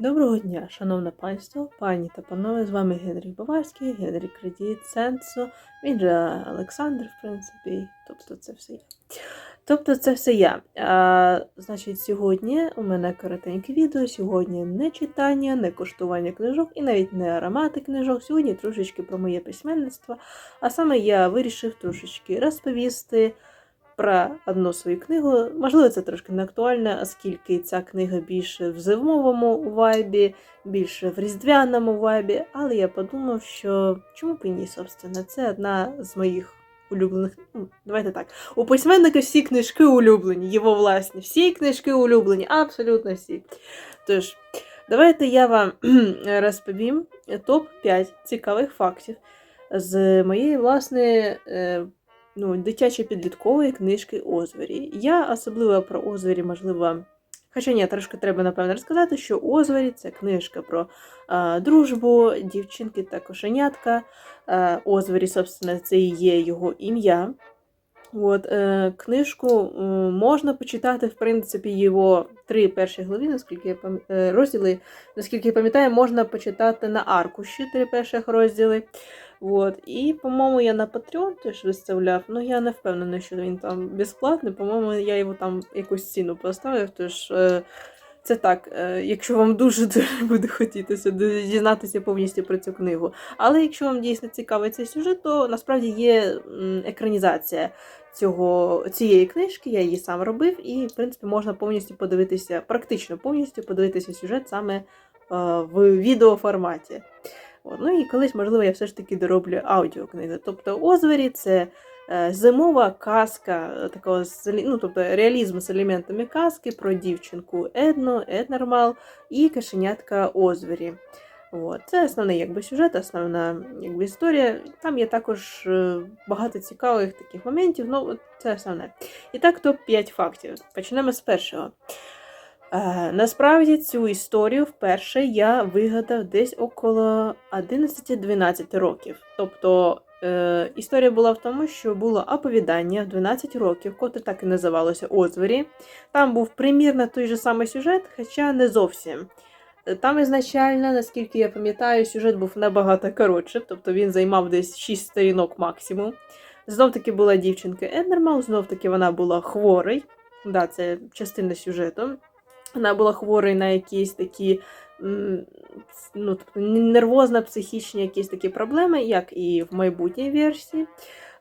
Доброго дня, шановне панство, пані та панове, з вами Генрій Баварський, Генрій Кредіт, Сенсо, він же Олександр, в принципі, тобто це все я. Тобто це все я. А, значить, сьогодні у мене коротеньке відео, сьогодні не читання, не коштування книжок і навіть не аромати книжок. Сьогодні трошечки про моє письменництво. А саме я вирішив трошечки розповісти про одну свою книгу. Можливо, це трошки не актуально, оскільки ця книга більше в зимовому вайбі, більше в різдвяному вайбі. Але я подумав, що чому б і ні, собственно, це одна з моїх улюблених. Ну, давайте так. У письменника всі книжки улюблені, його власні. Всі книжки улюблені, абсолютно всі. Тож, давайте я вам розповім топ-5 цікавих фактів з моєї власної. Ну, дитячо-підліткової книжки Озвері. Я особливо про Озвері, можливо. Хоча ні, трошки треба, напевно, розказати, що Озвері це книжка про а, дружбу, дівчинки та кошенятка. А, Озвері, собственно, це і є його ім'я. От, е, книжку можна почитати, в принципі, його три перші глави, наскільки я пам... е, розділи, наскільки я пам'ятаю, можна почитати на аркуші три перших розділи. От. І, по-моєму, я на Patreon теж виставляв, ну я не впевнена, що він там безплатний. По-моєму, я його там якусь ціну поставив. Тож е, це так, е, якщо вам дуже дуже буде хотітися дізнатися повністю про цю книгу. Але якщо вам дійсно цікавий цей сюжет, то насправді є екранізація цього, цієї книжки, я її сам робив, і, в принципі, можна повністю подивитися, практично повністю подивитися сюжет саме е, в відеоформаті. Ну і колись, можливо, я все ж таки дороблю аудіокниги. Тобто Озвері це е, зимова казка, е, такого ну, тобто реалізм з елементами казки про дівчинку Едну, Еднормал і кашенятка Озвері. От. Це основний якби, сюжет, основна якби, історія. Там є також е, багато цікавих таких моментів, ну це основне. І так, топ-5 фактів. Почнемо з першого. Е, насправді цю історію вперше я вигадав десь около 11-12 років. Тобто е, історія була в тому, що було оповідання в 12 років, котре так і називалося Озвері. Там був примірно той же самий сюжет, хоча не зовсім. Е, Там ізначально, наскільки я пам'ятаю, сюжет був набагато коротше, тобто він займав десь 6 сторінок максимум. Знов таки була дівчинка Еднермал, знов таки вона була хворий. Да, це частина сюжету. Вона була хворою на якісь такі ну, тобто нервозно-психічні якісь такі проблеми, як і в майбутній версії.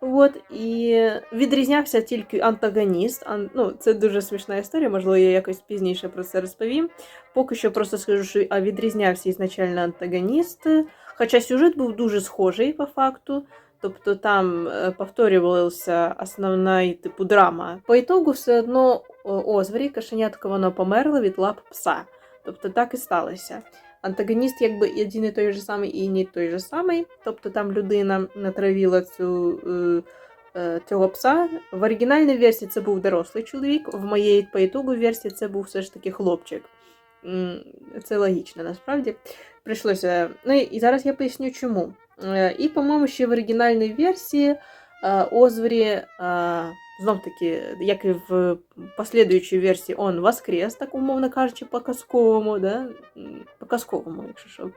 От, і відрізнявся тільки антагоніст. Ан, ну, це дуже смішна історія, можливо, я якось пізніше про це розповім. Поки що просто скажу, що відрізнявся ізначально антагоніст. Хоча сюжет був дуже схожий по факту. Тобто там е, повторювалася основна типу драма. По ітогу все одно Озвері, кашенятко, воно померло від лап пса. Тобто так і сталося. Антагоніст, якби один і той же самий, і не той же самий. Тобто там людина натравила цю, е, е, цього пса. В оригінальній версії це був дорослий чоловік, в моєї по ітогу версії це був все ж таки хлопчик. Це логічно, насправді. Прийшлося. Ну і зараз я поясню чому. Е, І, по-моєму, ще в оригінальній версії е, Озвері, е, знов таки, як і в послідуючій версії, он воскрес, так умовно кажучи, по казковому, да? По казковому, якщо що.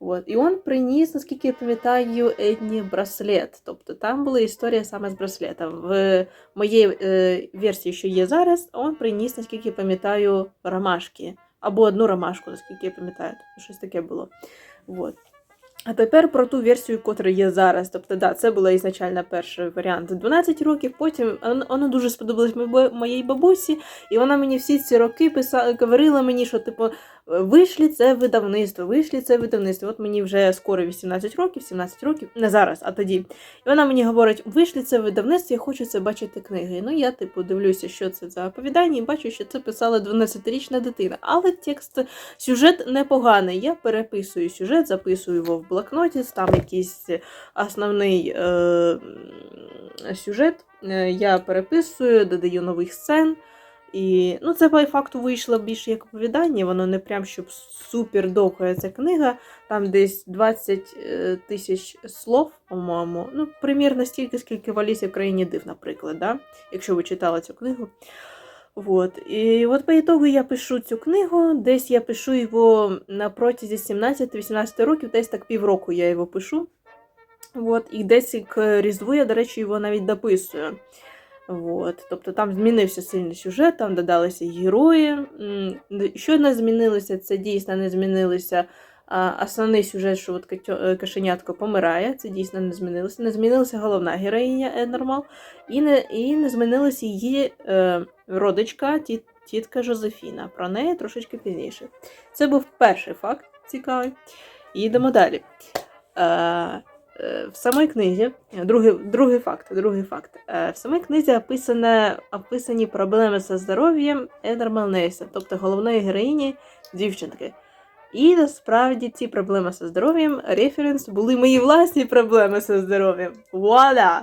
От. І він приніс, наскільки я пам'ятаю, Едні браслет. Тобто там була історія саме з браслетом. В моїй версії, що є зараз, він приніс, наскільки я пам'ятаю, ромашки. Або одну ромашку, наскільки я пам'ятаю. Тобто щось таке було. Вот. А тепер про ту версію, котра є зараз. Тобто, да, це була ізначально перший варіант 12 років. Потім воно- дуже сподобалось моїй бабусі, і вона мені всі ці роки писала, говорила мені, що типу вийшлі це видавництво, вийшлі це видавництво. От мені вже скоро 18 років, 17 років, не зараз, а тоді. І вона мені говорить: вийшлі це видавництво, я хочу це бачити книги. Ну я типу дивлюся, що це за оповідання, і бачу, що це писала 12-річна дитина. Але текст Сюжет непоганий. Я переписую сюжет, записую його в блокноті, там якийсь основний е, сюжет. Е, Я переписую, додаю нових сцен. І ну, це по факту вийшло більше як оповідання, воно не прям щоб супер довга ця книга, там десь 20 е, тисяч слов, по-моєму. Ну, примірно стільки, скільки в Алісі в країні див, наприклад, да? якщо ви читали цю книгу. Вот. І от по ітогу я пишу цю книгу. Десь я пишу його на протязі 17-18 років, десь так півроку я його пишу. Вот. І десь к Різдву я, до речі, його навіть дописую. Вот. Тобто там змінився сильний сюжет, там додалися герої. Що не змінилося, це дійсно не змінилося. Основний сюжет, що от е, кошенятко помирає, це дійсно не змінилося. Не змінилася головна героїня Енормал, і не, і не змінилася її е, родичка, ті, тітка Жозефіна. Про неї трошечки пізніше. Це був перший факт цікавий. Їдемо далі. Е, в самій книзі, другий, другий факт, другий факт. Е, в самій книзі описане, описані проблеми зі здоров'ям Енормал Нейса, тобто головної героїні дівчинки. І насправді ці проблеми зі здоров'ям референс були мої власні проблеми зі здоров'ям. Вуаля!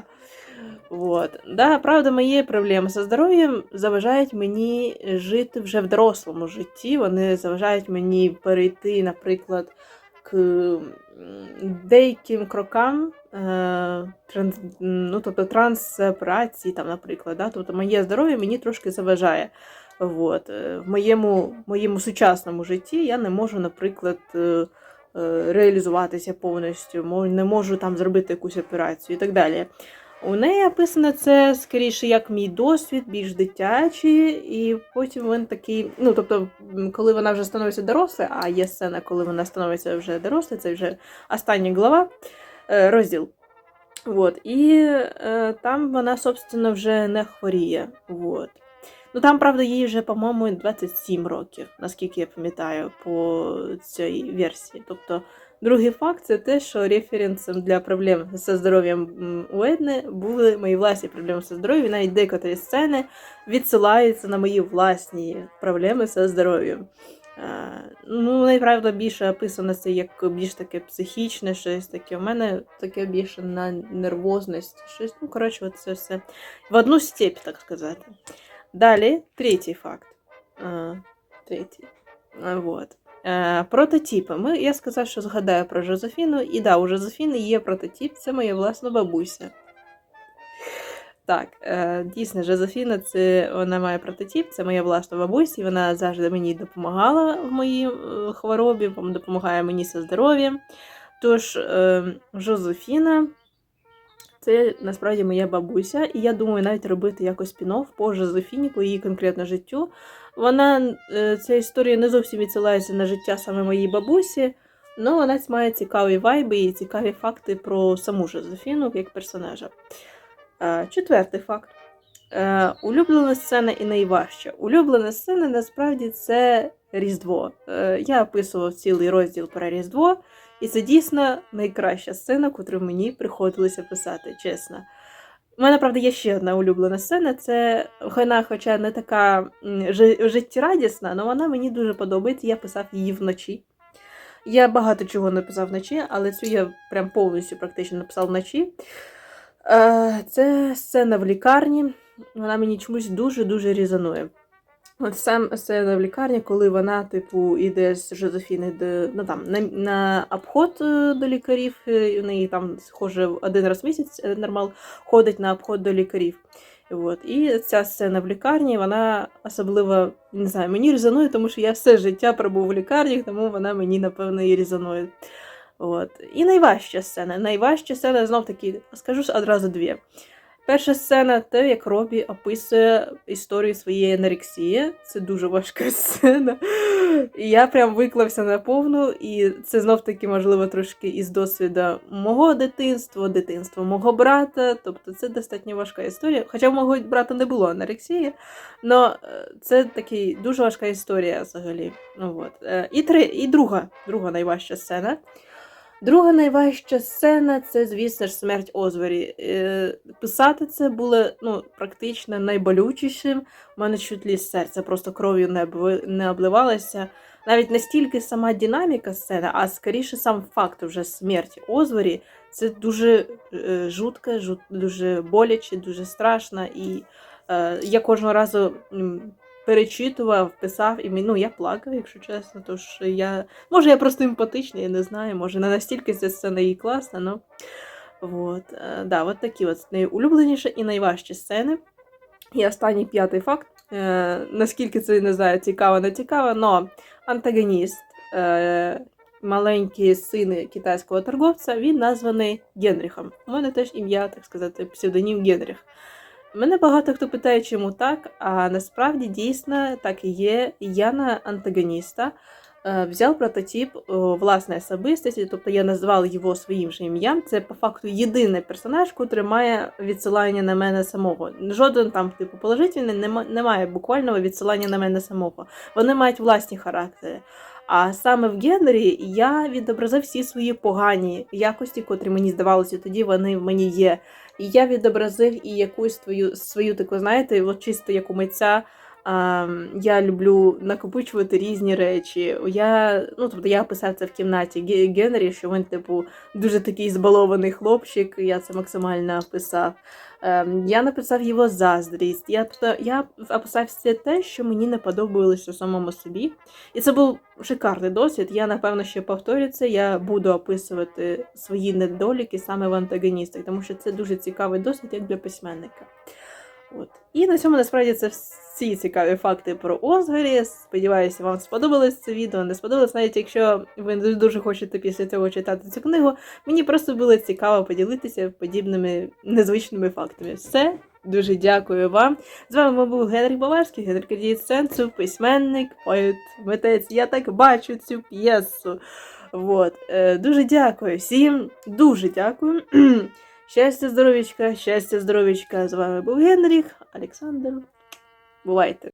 Вот. Да, правда, мої проблеми зі здоров'ям заважають мені жити вже в дорослому житті. Вони заважають мені перейти, наприклад, к деяким крокам, е, транс, ну, тобто трансоперації, там, наприклад. Да? Тобто моє здоров'я мені трошки заважає. Вот. е, В моєму, моєму сучасному житті я не можу, наприклад, е, реалізуватися повністю, не можу там зробити якусь операцію і так далі. У неї описано це скоріше як мій досвід, більш дитячий, і потім він такий. Ну, тобто, коли вона вже становиться дорослою, а є сцена, коли вона становиться вже дорослою, це вже остання глава, е, розділ. Вот. І е, там вона, собственно, вже не хворіє. Вот. Ну там, правда, їй вже, по-моєму, 27 років, наскільки я пам'ятаю, по цій версії. Тобто, другий факт це те, що референсом для проблем зі здоров'ям у Едни були мої власні проблеми зі здоров'ям. Навіть декотрі сцени відсилаються на мої власні проблеми зі здоров'ям. Е, Ну, найправда, більше описано це як більш таке психічне, щось таке. У мене таке більше на нервозність, щось. Ну, коротше, от це все в одну степь, так сказати. Далі, третій факт. А, третій. А, Вот. Е, прототипи. Ми, я сказав, що згадаю про Жозефіну. І да, у Жозефіни є прототип, це моя власна бабуся. Так, е, дійсно, Жозефіна це вона має прототип, це моя власна бабуся, і вона завжди мені допомагала в моїй е, хворобі, допомагає мені зі здоров'ям. Тож, Жозефіна це насправді моя бабуся, і я думаю навіть робити якось спін-офф по Жозефіні, по її конкретно життю. Вона е, ця історія не зовсім відсилається на життя саме моїй бабусі, але вона має цікаві вайби і цікаві факти про саму Жозефіну як персонажа. Четвертий факт. Е, Улюблена сцена і найважча. Улюблена сцена насправді це Різдво. Е, Я описував цілий розділ про Різдво, і це дійсно найкраща сцена, яку мені приходилося писати, чесно. У мене, правда, є ще одна улюблена сцена. Це вона, хоча не така життєрадісна, але вона мені дуже подобається. Я писав її вночі. Я багато чого написав вночі, але цю я прям повністю практично написав вночі. Е, Це сцена в лікарні. Вона мені чомусь дуже-дуже різанує. От сам сцена в лікарні, коли вона, типу, іде з Жозефіни до, ну, там, на, на обход е, до лікарів, е, і в неї там схоже один раз в місяць е, нормал ходить на обход до лікарів. От. І ця сцена в лікарні, вона особливо, не знаю, мені різанує, тому що я все життя пробув в лікарні, тому вона мені, напевно, і різанує. От. І найважча сцена. Найважча сцена, знов таки, скажу одразу дві. Перша сцена те, як Робі описує історію своєї анорексії. Це дуже важка сцена. І я прям виклався на повну, і це знов таки, можливо, трошки із досвіду мого дитинства, дитинства мого брата. Тобто це достатньо важка історія. Хоча в мого брата не було анорексії, але це такий дуже важка історія взагалі. Ну, от. Е, І, три, і друга, друга найважча сцена. Друга найважча сцена це, звісно ж, смерть Озвері. Е, Писати це було ну, практично найболючішим. У мене чуть ли серце просто кров'ю не, не обливалося. Навіть не стільки сама динаміка сцени, а скоріше сам факт вже смерті Озвері. Це дуже е, жутко, жут, дуже боляче, дуже страшно. І е, я кожного разу перечитував, писав, і ну, я плакав, якщо чесно. Тож я Може, я просто емпатична, я не знаю, може, не настільки ця сцена і класна, но вот. е, Да, от такі от найулюбленіші і найважчі сцени. І останній п'ятий факт. Е, наскільки це не знаю, цікаво, не цікаво, но антагоніст, е, маленький син китайського торговця, він названий Генріхом. У мене теж ім'я, так сказати, псевдонім Генріх. Мене багато хто питає, чому так, а насправді дійсно так і є. Я на антагоніста е, взяв прототип о, власної особистості, тобто я назвав його своїм же ім'ям. Це по факту єдиний персонаж, котрий має відсилання на мене самого. Жоден там, типу, положительний нема- немає буквального відсилання на мене самого. Вони мають власні характери. А саме в Генрі я відобразив всі свої погані якості, котрі мені здавалося, тоді вони в мені є. І я відобразив і якусь твою свою таку, знаєте, от чисто як у митця. Я люблю накопичувати різні речі. Я, ну, тобто я описав це в кімнаті Ге- Генрі, що він, типу, дуже такий збалований хлопчик, я це максимально описав. Ем, я написав його заздрість. Я, тобто, я описав все те, що мені не подобалося самому собі. І це був шикарний досвід. Я, напевно, ще повторю це. Я буду описувати свої недоліки саме в антагоністах, тому що це дуже цікавий досвід як для письменника. От. І на цьому насправді це всі цікаві факти про Озгарі. Сподіваюся, вам сподобалось це відео. Не сподобалось, навіть якщо ви не дуже хочете після цього читати цю книгу. Мені просто було цікаво поділитися подібними незвичними фактами. Все, дуже дякую вам. З вами був Генрік Баварський, Генрік Сенсу, письменник, поет, митець. Я так бачу цю п'єсу. Вот. Е, дуже дякую всім, дуже дякую. Щастя, здоров'ячка, щастя, здоров'ячка. З вами був Генріх, Олександр. Бувайте!